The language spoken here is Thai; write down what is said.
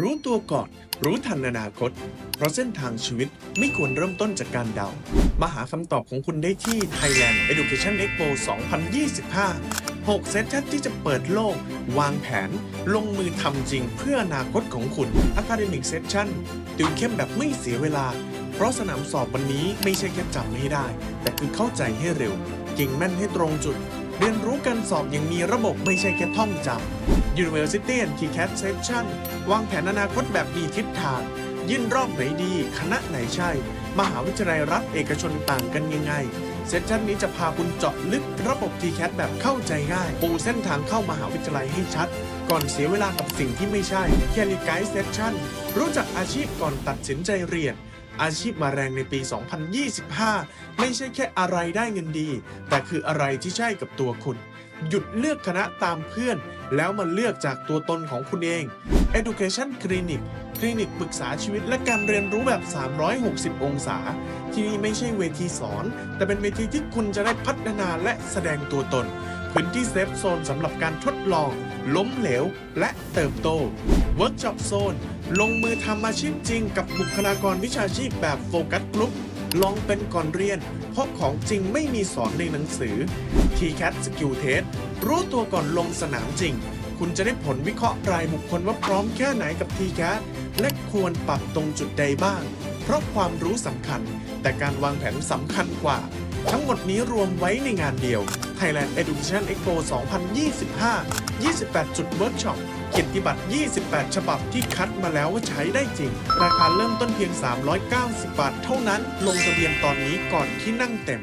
รู้ตัวก่อน รู้ทันอนาคต เพราะเส้นทางชีวิตไม่ควรเริ่มต้นจากการเดา มาหาคำตอบของคุณได้ที่ Thailand Education Expo 2025 6 เซสชั่นที่จะเปิดโลก วางแผน ลงมือทำจริงเพื่ออนาคตของคุณ Academic Session ติวเข้มแบบไม่เสียเวลา เพราะสนามสอบวันนี้ไม่ใช่แค่จำให้ได้ แต่คือเข้าใจให้เร็ว เก่งแม่นให้ตรงจุด เรียนรู้ สอบอย่างมีระบบไม่ใช่แค่ท่องจำ University and TCAT Session วางแผนอนาคตแบบมีทิศทาง ยื่นรอบไหนดี คณะไหนใช่ มหาวิทยาลัยรัฐเอกชนต่างกันยังไงเซสชันนี้จะพาคุณเจาะลึกระบบ TCAT แบบเข้าใจง่าย ปูเส้นทางเข้ามหาวิทยาลัยให้ชัด ก่อนเสียเวลากับสิ่งที่ไม่ใช่แคลิไกด์เซสชันรู้จักอาชีพก่อนตัดสินใจเรียน อาชีพมาแรงในปี 2025 ไม่ใช่แค่อะไรได้เงินดี แต่คืออะไรที่ใช่กับตัวคุณ หยุดเลือกคณะตามเพื่อน แล้วมาเลือกจากตัวตนของคุณเอง Education Clinic คลินิกปรึกษาชีวิตและการเรียนรู้แบบ 360 องศา ที่นี่ไม่ใช่เวทีสอน แต่เป็นเวทีที่คุณจะได้พัฒนาและแสดงตัวตน พื้นที่เซฟโซนสำหรับการทดลอง ล้มเหลว และเติบโตเวิร์กช็อปโซน ลงมือทำอาชีพจริงกับบุคลากรวิชาชีพแบบโฟกัสกลุ่มลองเป็นก่อนเรียน เพราะของจริงไม่มีสอนในหนังสือ TCAT Skill Test รู้ตัวก่อนลงสนามจริง คุณจะได้ผลวิเคราะห์รายบุคคลว่าพร้อมแค่ไหนกับ TCAT และควรปรับตรงจุดใดบ้าง เพราะความรู้สำคัญ แต่การวางแผนสำคัญกว่า ทั้งหมดนี้รวมไว้ในงานเดียว Thailand Education Expo 2025 28 จุดเวิร์กช็อป เกียรติบัตร 28 ฉบับที่คัดมาแล้วว่าใช้ได้จริง ราคาเริ่มต้นเพียง 390 บาทเท่านั้น ลงทะเบียนตอนนี้ก่อนที่นั่งเต็ม